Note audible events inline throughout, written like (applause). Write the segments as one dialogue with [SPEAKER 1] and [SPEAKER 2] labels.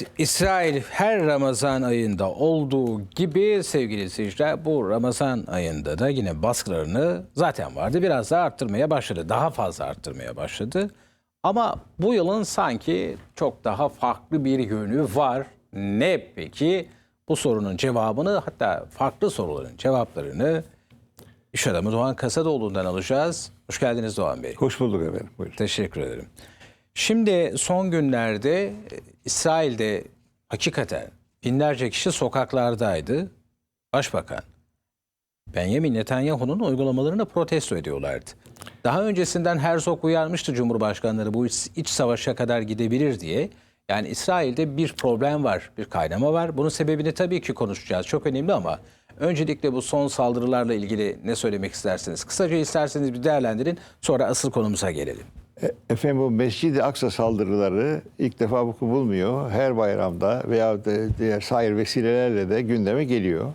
[SPEAKER 1] Evet, İsrail her Ramazan ayında olduğu gibi sevgili seyirciler bu Ramazan ayında da yine baskılarını zaten vardı. Biraz daha arttırmaya başladı. Daha fazla arttırmaya başladı. Ama bu yılın sanki çok daha farklı bir yönü var. Ne peki? Bu sorunun cevabını hatta farklı soruların cevaplarını iş adamı Doğan Kasadoğlu'ndan alacağız. Hoş geldiniz Doğan Bey.
[SPEAKER 2] Hoş bulduk efendim. Buyurun.
[SPEAKER 1] Teşekkür ederim. Şimdi son günlerde e, İsrail'de hakikaten binlerce kişi sokaklardaydı. Başbakan Benjamin Netanyahu'nun uygulamalarını protesto ediyorlardı. Daha öncesinden Herzog uyarmıştı Cumhurbaşkanları bu iç, iç savaşa kadar gidebilir diye. Yani İsrail'de bir problem var, bir kaynama var. Bunun sebebini tabii ki konuşacağız. Çok önemli ama öncelikle bu son saldırılarla ilgili ne söylemek istersiniz? Kısaca isterseniz bir değerlendirin. Sonra asıl konumuza gelelim.
[SPEAKER 2] E, Efendim bu Mescid-i Aksa saldırıları ilk defa vuku bulmuyor. Her bayramda veya diğer sair vesilelerle de gündeme geliyor.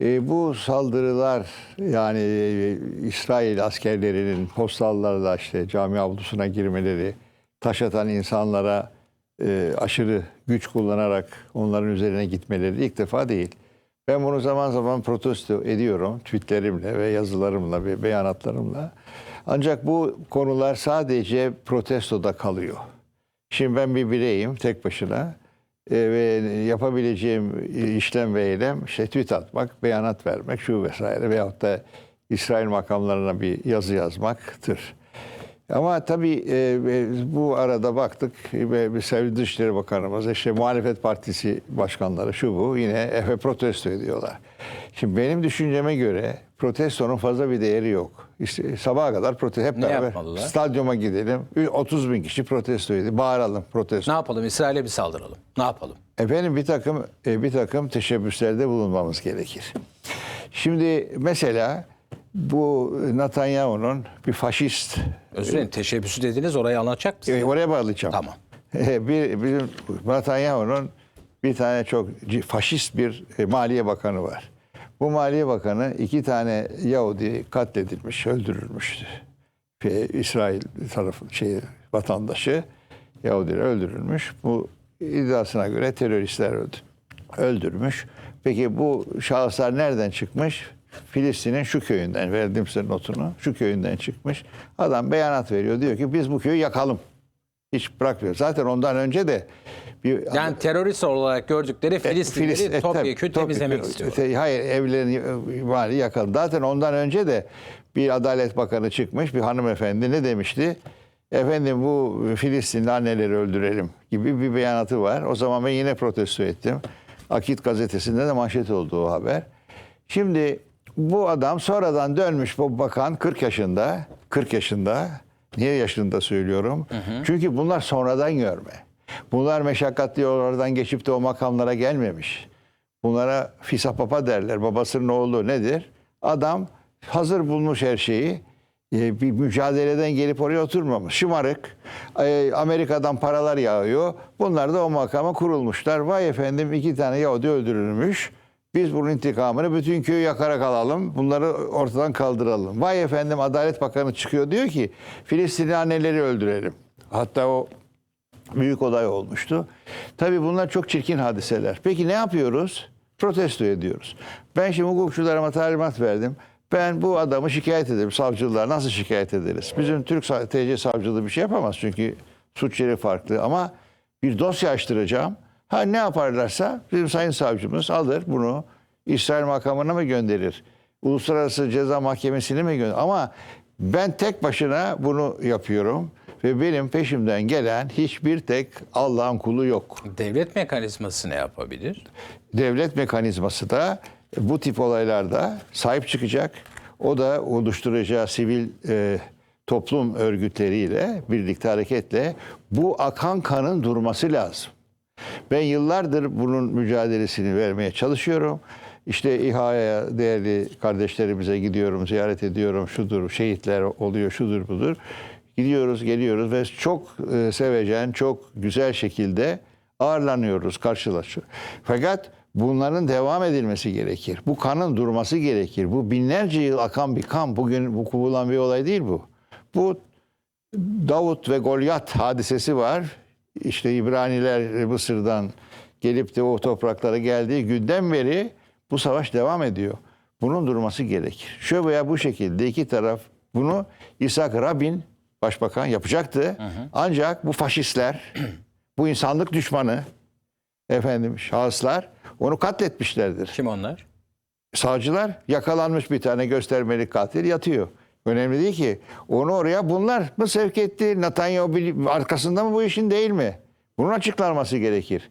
[SPEAKER 2] E, bu saldırılar yani e, İsrail askerlerinin postallarla işte cami avlusuna girmeleri, taş atan insanlara e, aşırı güç kullanarak onların üzerine gitmeleri ilk defa değil. Ben bunu zaman zaman protesto ediyorum tweetlerimle ve yazılarımla ve beyanatlarımla. Ancak bu konular sadece protestoda kalıyor. Şimdi ben bir bireyim tek başına e, ve yapabileceğim işlem ve eylem işte tweet atmak, beyanat vermek şu vesaire veyahut da İsrail makamlarına bir yazı yazmaktır. Ama tabii e, e, bu arada baktık ve bir sevgili Dışişleri Bakanımız işte muhalefet partisi başkanları şu bu yine Efe protesto ediyorlar. Şimdi benim düşünceme göre protestonun fazla bir değeri yok. İşte sabaha kadar protesto hep
[SPEAKER 1] Ne
[SPEAKER 2] beraber
[SPEAKER 1] yapmalılar?
[SPEAKER 2] stadyuma gidelim. 30 bin kişi protesto ediyor. Bağıralım protesto.
[SPEAKER 1] Ne yapalım? İsrail'e bir saldıralım. Ne yapalım?
[SPEAKER 2] Efendim bir takım e, bir takım teşebbüslerde bulunmamız gerekir. Şimdi mesela bu Netanyahu'nun bir faşist
[SPEAKER 1] Özür dilerim. Teşebbüsü dediniz orayı anlatacak mısınız?
[SPEAKER 2] e, oraya bağlayacağım.
[SPEAKER 1] Tamam. (laughs)
[SPEAKER 2] bir bizim Netanyahu'nun bir tane çok faşist bir e, Maliye Bakanı var. Bu Maliye Bakanı iki tane Yahudi katledilmiş, öldürülmüştü. Ve İsrail tarafı şey vatandaşı Yahudiler öldürülmüş. Bu iddiasına göre teröristler öldü, öldürmüş. Peki bu şahıslar nereden çıkmış? Filistin'in şu köyünden verdim size notunu. Şu köyünden çıkmış. Adam beyanat veriyor. Diyor ki biz bu köyü yakalım. Hiç bırakmıyor. Zaten ondan önce de bir
[SPEAKER 1] Yani terörist olarak gördükleri Filistinleri
[SPEAKER 2] Filis- e,
[SPEAKER 1] topyekun. temizlemek istiyor.
[SPEAKER 2] Te- Hayır evlerini e, bari yakalım. Zaten ondan önce de bir Adalet Bakanı çıkmış bir hanımefendi ne demişti? Efendim bu Filistinli anneleri öldürelim gibi bir beyanatı var. O zaman ben yine protesto ettim. Akit gazetesinde de manşet oldu o haber. Şimdi bu adam sonradan dönmüş bu bakan 40 yaşında. 40 yaşında. Niye yaşında söylüyorum? Çünkü bunlar sonradan görme. Bunlar meşakkatli yollardan geçip de o makamlara gelmemiş. Bunlara fisapapa derler. Babasının oğlu nedir? Adam hazır bulmuş her şeyi. e, Bir mücadeleden gelip oraya oturmamış. Şımarık. e, Amerika'dan paralar yağıyor. Bunlar da o makama kurulmuşlar. Vay efendim iki tane Yahudi öldürülmüş. Biz bunun intikamını bütün köyü yakarak alalım. Bunları ortadan kaldıralım. Vay efendim Adalet Bakanı çıkıyor diyor ki Filistinli anneleri öldürelim. Hatta o büyük olay olmuştu. Tabii bunlar çok çirkin hadiseler. Peki ne yapıyoruz? Protesto ediyoruz. Ben şimdi hukukçularıma talimat verdim. Ben bu adamı şikayet ederim. Savcılığa nasıl şikayet ederiz? Bizim Türk TC savcılığı bir şey yapamaz çünkü suç yeri farklı ama bir dosya açtıracağım. Ha ne yaparlarsa bizim sayın savcımız alır bunu İsrail makamına mı gönderir? Uluslararası Ceza Mahkemesi'ne mi gönderir? Ama ben tek başına bunu yapıyorum ve benim peşimden gelen hiçbir tek Allah'ın kulu yok.
[SPEAKER 1] Devlet mekanizması ne yapabilir?
[SPEAKER 2] Devlet mekanizması da bu tip olaylarda sahip çıkacak. O da oluşturacağı sivil e, toplum örgütleriyle birlikte hareketle bu akan kanın durması lazım. Ben yıllardır bunun mücadelesini vermeye çalışıyorum. İşte İHA'ya değerli kardeşlerimize gidiyorum, ziyaret ediyorum. Şudur, şehitler oluyor, şudur budur. Gidiyoruz, geliyoruz ve çok e, sevecen, çok güzel şekilde ağırlanıyoruz, karşılaşıyoruz. Fakat bunların devam edilmesi gerekir. Bu kanın durması gerekir. Bu binlerce yıl akan bir kan. Bugün vuku bulan bir olay değil bu. Bu Davut ve Golyat hadisesi var. İşte İbraniler Mısır'dan gelip de o topraklara geldiği günden beri bu savaş devam ediyor. Bunun durması gerekir. Şöyle veya bu şekilde iki taraf bunu İshak Rabin başbakan yapacaktı. Ancak bu faşistler, (clears throat) bu insanlık düşmanı efendim şahıslar onu katletmişlerdir.
[SPEAKER 1] Kim onlar?
[SPEAKER 2] Savcılar yakalanmış bir tane göstermelik katil yatıyor. Önemli değil ki. Onu oraya bunlar mı sevk etti? Netanyahu arkasında mı bu işin değil mi? Bunun açıklanması gerekir.